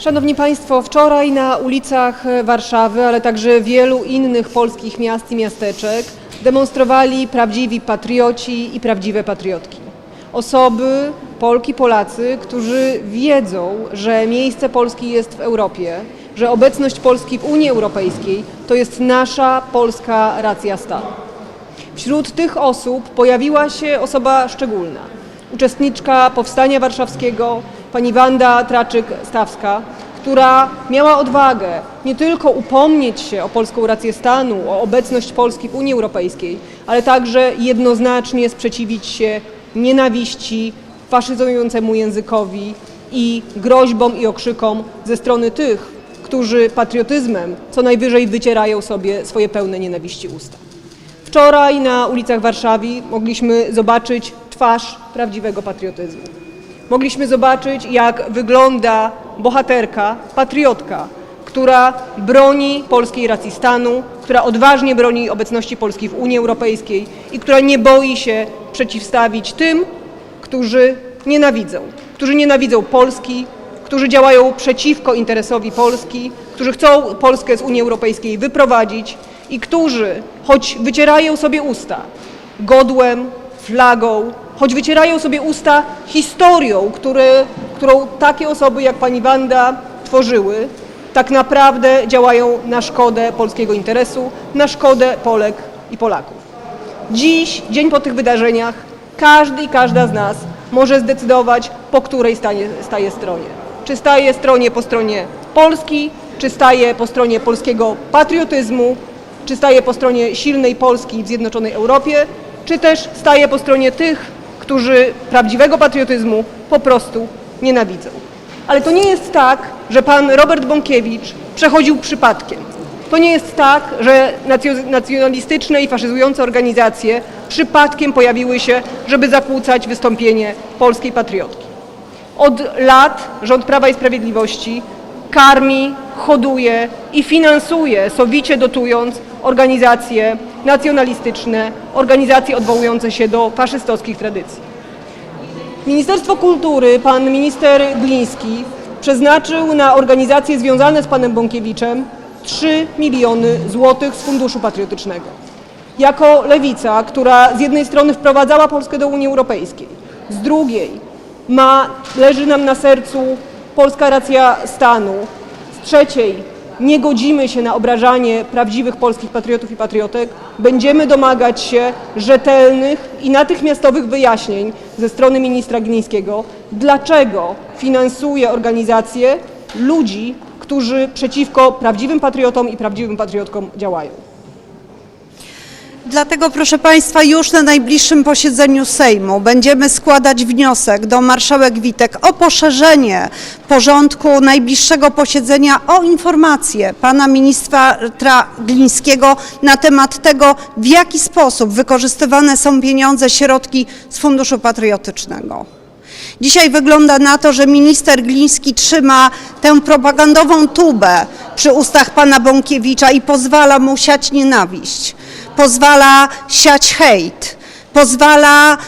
Szanowni Państwo, wczoraj na ulicach Warszawy, ale także wielu innych polskich miast i miasteczek demonstrowali prawdziwi patrioci i prawdziwe patriotki. Osoby, Polki, Polacy, którzy wiedzą, że miejsce Polski jest w Europie, że obecność Polski w Unii Europejskiej to jest nasza polska racja stanu. Wśród tych osób pojawiła się osoba szczególna, uczestniczka Powstania Warszawskiego, pani Wanda Traczyk-Stawska, która miała odwagę nie tylko upomnieć się o polską rację stanu, o obecność Polski w Unii Europejskiej, ale także jednoznacznie sprzeciwić się nienawiści, faszyzującemu językowi i groźbom i okrzykom ze strony tych, którzy patriotyzmem co najwyżej wycierają sobie swoje pełne nienawiści usta. Wczoraj na ulicach Warszawy mogliśmy zobaczyć twarz prawdziwego patriotyzmu. Mogliśmy zobaczyć, jak wygląda bohaterka, patriotka, która broni polskiej racji stanu, która odważnie broni obecności Polski w Unii Europejskiej i która nie boi się przeciwstawić tym, którzy nienawidzą, którzy nienawidzą Polski, którzy działają przeciwko interesowi Polski, którzy chcą Polskę z Unii Europejskiej wyprowadzić i którzy, choć wycierają sobie usta godłem, flagą, choć wycierają sobie usta historią, którą takie osoby jak pani Wanda tworzyły, tak naprawdę działają na szkodę polskiego interesu, na szkodę Polek i Polaków. Dziś, dzień po tych wydarzeniach, każdy i każda z nas może zdecydować, po której stanie, staje stronie. Czy staje stronie po stronie Polski, czy staje po stronie polskiego patriotyzmu, czy staje po stronie silnej Polski w zjednoczonej Europie, czy też staje po stronie tych, którzy prawdziwego patriotyzmu po prostu nienawidzą. Ale to nie jest tak, że pan Robert Bąkiewicz przechodził przypadkiem. To nie jest tak, że nacjo- nacjonalistyczne i faszyzujące organizacje przypadkiem pojawiły się, żeby zakłócać wystąpienie polskiej patriotki. Od lat rząd Prawa i Sprawiedliwości karmi, hoduje i finansuje, sowicie dotując organizacje nacjonalistyczne, organizacje odwołujące się do faszystowskich tradycji. Ministerstwo Kultury, pan minister Gliński przeznaczył na organizacje związane z panem Bąkiewiczem 3 miliony złotych z Funduszu Patriotycznego. Jako lewica, która z jednej strony wprowadzała Polskę do Unii Europejskiej, z drugiej ma, leży nam na sercu polska racja stanu, z trzeciej nie godzimy się na obrażanie prawdziwych polskich patriotów i patriotek, będziemy domagać się rzetelnych i natychmiastowych wyjaśnień ze strony ministra Glińskiego, dlaczego finansuje organizacje ludzi, którzy przeciwko prawdziwym patriotom i prawdziwym patriotkom działają. Dlatego, proszę Państwa, już na najbliższym posiedzeniu Sejmu będziemy składać wniosek do marszałek Witek o poszerzenie porządku najbliższego posiedzenia o informację pana ministra Glińskiego na temat tego, w jaki sposób wykorzystywane są pieniądze, środki z Funduszu Patriotycznego. Dzisiaj wygląda na to, że minister Gliński trzyma tę propagandową tubę przy ustach pana Bąkiewicza i pozwala mu siać nienawiść, pozwala siać hejt, pozwala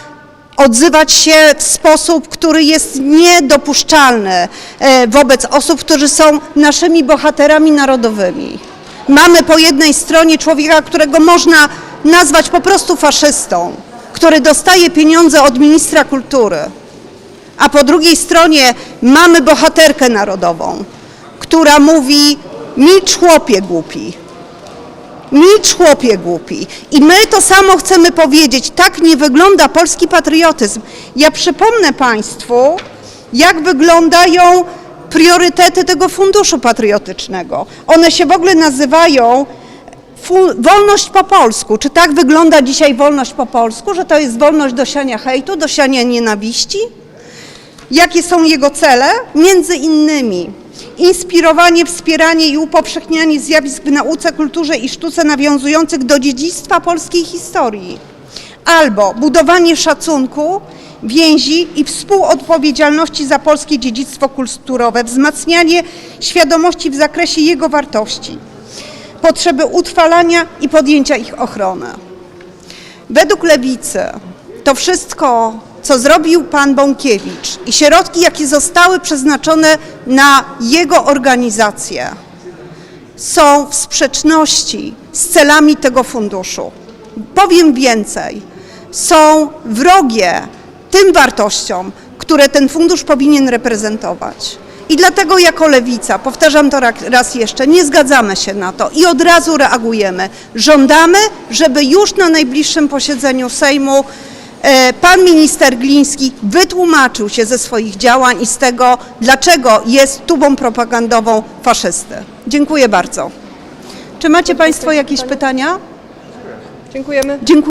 odzywać się w sposób, który jest niedopuszczalny e, wobec osób, którzy są naszymi bohaterami narodowymi. Mamy po jednej stronie człowieka, którego można nazwać po prostu faszystą, który dostaje pieniądze od ministra kultury a po drugiej stronie mamy bohaterkę narodową, która mówi milcz chłopie głupi. Milcz chłopie głupi. I my to samo chcemy powiedzieć. Tak nie wygląda polski patriotyzm. Ja przypomnę Państwu, jak wyglądają priorytety tego funduszu patriotycznego. One się w ogóle nazywają wolność po polsku. Czy tak wygląda dzisiaj wolność po polsku, że to jest wolność do siania hejtu, do siania nienawiści? Jakie są jego cele? Między innymi inspirowanie, wspieranie i upowszechnianie zjawisk w nauce, kulturze i sztuce nawiązujących do dziedzictwa polskiej historii, albo budowanie szacunku, więzi i współodpowiedzialności za polskie dziedzictwo kulturowe, wzmacnianie świadomości w zakresie jego wartości, potrzeby utrwalania i podjęcia ich ochrony. Według lewicy to wszystko co zrobił pan Bąkiewicz i środki, jakie zostały przeznaczone na jego organizację, są w sprzeczności z celami tego funduszu. Powiem więcej, są wrogie tym wartościom, które ten fundusz powinien reprezentować. I dlatego jako lewica, powtarzam to raz jeszcze, nie zgadzamy się na to i od razu reagujemy. Żądamy, żeby już na najbliższym posiedzeniu Sejmu pan minister Gliński wytłumaczył się ze swoich działań i z tego, dlaczego jest tubą propagandową faszysty. Dziękuję bardzo. Czy macie Państwo jakieś pytania? Dziękujemy. Dziękuję.